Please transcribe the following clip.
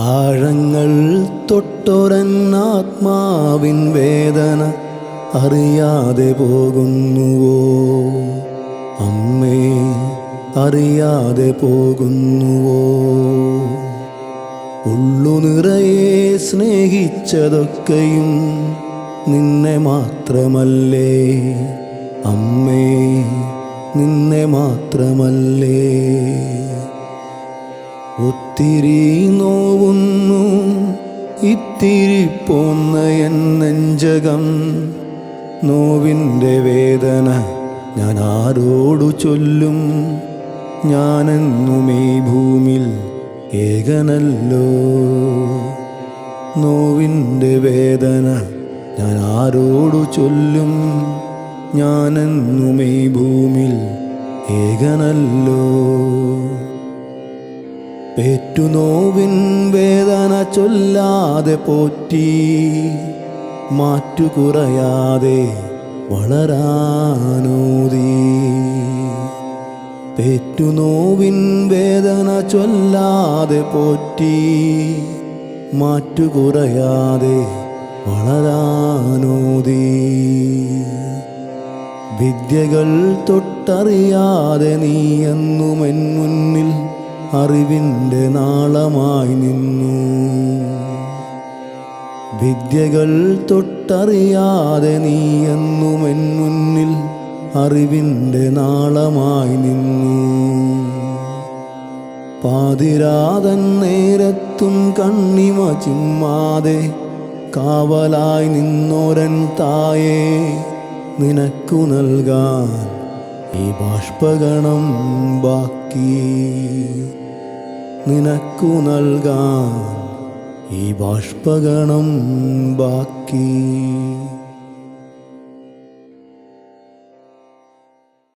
ആഴങ്ങൾ തൊട്ടൊരന്നാത്മാവിൻ വേദന അറിയാതെ പോകുന്നുവോ? അമ്മേ അറിയാതെ പോകുന്നുവോ? ഉള്ളു നിറയെ സ്നേഹിച്ചതൊക്കെയും നിന്നെ മാത്രമല്ലേ? അമ്മേ നിന്നെ മാത്രമല്ലേ? ഒത്തിരി നോവുന്നു ഇത്തിരി പോന്ന എൻ നെഞ്ചകം. നോവിന്റെ വേദന ഞാൻ ആരോടു ചൊല്ലും? ഞാനെന്നും ഈ ഭൂമിൽ ഏകനല്ലോ. നോവിന്റെ വേദന ഞാൻ ആരോടു ചൊല്ലും? ഞാനെന്നും ഈ ഭൂമിൽ ഏകനല്ലോ. പേറ്റുനോവിൻ വേദന ചൊല്ലാതെ പോറ്റി മാറ്റുകുറയാതെ വളരാനൂതി. പേറ്റുനോവിൻ വേദന ചൊല്ലാതെ പോറ്റി മാറ്റുകുറയാതെ വളരാനൂതി. വിദ്യകൾ തൊട്ടറിയാതെ നീ എന്നുമെൻ മുന്നിൽ അറിവിന്റെ നാളമായി നിന്നു. വിദ്യകൾ തൊട്ടറിയാതെ നീ എന്നും എൻ മുന്നിൽ അറിവിന്റെ നാളമായി നിന്നു. പാതിരാതൻ നേരത്തും കണ്ണിമ ചിമ്മാതെ കാവലായി നിന്നോരൻ തായേ നിനക്കു നൽകാൻ ഈ ബാഷ്പഗണം ബാക്കി. നിനക്കു നൽകാൻ ഈ ബാഷ്പഗണം ബാക്കി.